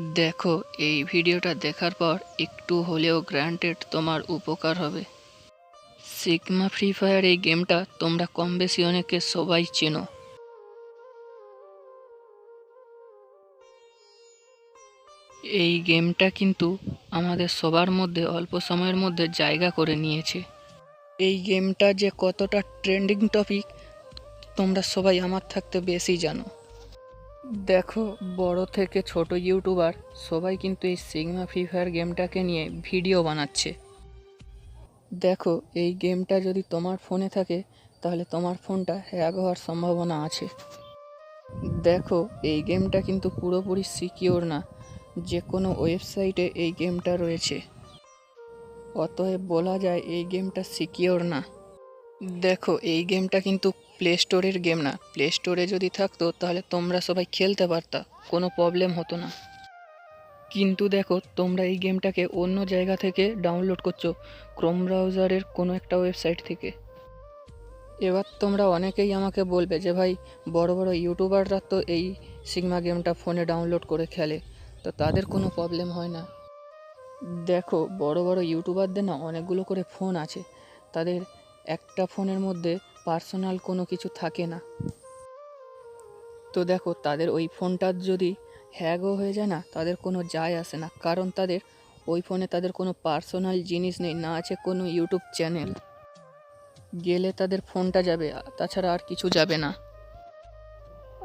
দেখো, এই ভিডিওটা দেখার পর একটু হলেও গ্রান্টেড তোমার উপকার হবে। সিগমা ফ্রি ফায়ার এই গেমটা তোমরা কম বেশি অনেকে সবাই চেনো। এই গেমটা কিন্তু আমাদের সবার মধ্যে, অল্প সময়ের মধ্যে জায়গা করে নিয়েছে। এই গেমটা যে কতটা ট্রেন্ডিং টপিক, তোমরা সবাই আমার থাকতে বেশি জানো। দেখো, বড় থেকে ছোট ইউটিউবার সবাই কিন্তু এই সিগমা ফ্রি ফায়ার গেমটাকে নিয়ে ভিডিও বানাচ্ছে। দেখো, এই গেমটা যদি তোমার ফোনে থাকে, তাহলে তোমার ফোনটা হ্যাক হওয়ার সম্ভাবনা আছে। দেখো, এই গেমটা কিন্তু পুরোপুরি সিকিওর না যে কোনো ওয়েবসাইটে এই গেমটা রয়েছে। অতএব বলা যায় এই গেমটা সিকিওর না। দেখো, এই গেমটা কিন্তু প্লে স্টোরের গেম না। প্লে স্টোরে যদি থাকতো, তাহলে তোমরা সবাই খেলতে পারতা। কোনো প্রবলেম হতো না। কিন্তু দেখো, তোমরা এই গেমটাকে অন্য জায়গা থেকে ডাউনলোড করছ ক্রোম ব্রাউজারের কোনো একটা ওয়েবসাইট থেকে। এবার তোমরা অনেকেই আমাকে বলবে যে, ভাই, বড় বড় ইউটিউবাররা তো এই সিগমা গেমটা ফোনে ডাউনলোড করে খেলে। তো তাদের কোনো প্রবলেম হয় না। দেখো, বড় বড় ইউটিউবারদের না অনেকগুলো করে ফোন আছে। তাদের একটা ফোনের মধ্যে পার্সোনাল কোনো কিছু থাকে না। তো দেখো, তাদের ওই ফোনটার যদি হ্যাগও হয়ে যায় না, তাদের কোনো যায় আসে না। কারণ তাদের ওই ফোনে তাদের কোনো পার্সোনাল জিনিস নেই, না আছে কোনো ইউটিউব চ্যানেল। গেলে তাদের ফোনটা যাবে, তাছাড়া আর কিছু যাবে না।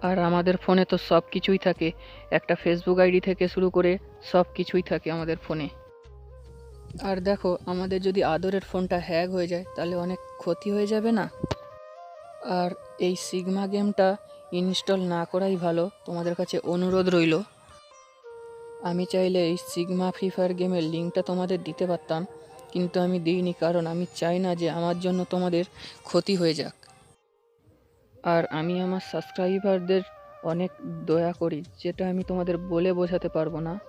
আর আমাদের ফোনে তো সব কিছুই থাকে। একটা ফেসবুক আইডি থেকে শুরু করে সব কিছুই থাকে আমাদের ফোনে। আর দেখো, আমাদের যদি আদরের ফোনটা হ্যাক হয়ে যায়, তাহলে অনেক ক্ষতি হয়ে যাবে না? আর এই সিগমা গেমটা ইনস্টল না করাই ভালো। তোমাদের কাছে অনুরোধ রইল। আমি চাইলে এই সিগমা ফ্রি ফায়ার গেমের লিঙ্কটা তোমাদের দিতে পারতাম, কিন্তু আমি দিইনি কারণ আমি চাই না যে আমার জন্য তোমাদের ক্ষতি হয়ে যাক। আর আমি আমার সাবস্ক্রাইবারদের অনেক দয়া করি, যেটা আমি তোমাদের বলে বোঝাতে পারব না।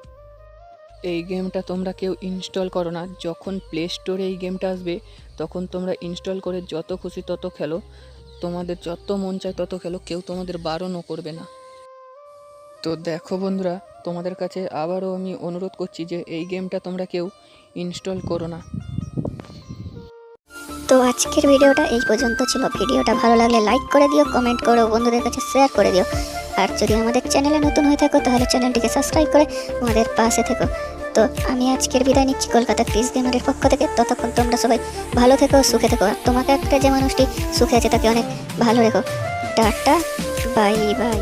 এই গেমটা তোমরা কেউ ইনস্টল করো না। যখন প্লে স্টোরে এই গেমটা আসবে, তখন তোমরা ইনস্টল করে যত খুশি তত খেলো। তোমাদের যত মন চায় তত খেলো, কেউ তোমাদের বারণও করবে না। তো দেখো বন্ধুরা, তোমাদের কাছে আবারও আমি অনুরোধ করছি যে এই গেমটা তোমরা কেউ ইনস্টল করো না। তো আজকের ভিডিওটা এই পর্যন্ত ছিল। ভিডিওটা ভালো লাগলে লাইক করে দিও, কমেন্ট করো, বন্ধুদের কাছে শেয়ার করে দিও। আর যদি আমাদের চ্যানেলে নতুন হয়ে থাকো, তাহলে চ্যানেলটিকে সাবস্ক্রাইব করে আমাদের পাশে থেকো। তো আমি আজকের বিদায় নিচ্ছি কলকাতা ক্রিস গেমারের পক্ষ থেকে। ততক্ষণ তোমরা সবাই ভালো থেকো, সুখে থেকো। আর তোমাকে একটা যে মানুষটি সুখে আছে তাকে অনেক ভালো রেখো। Tata, bye bye.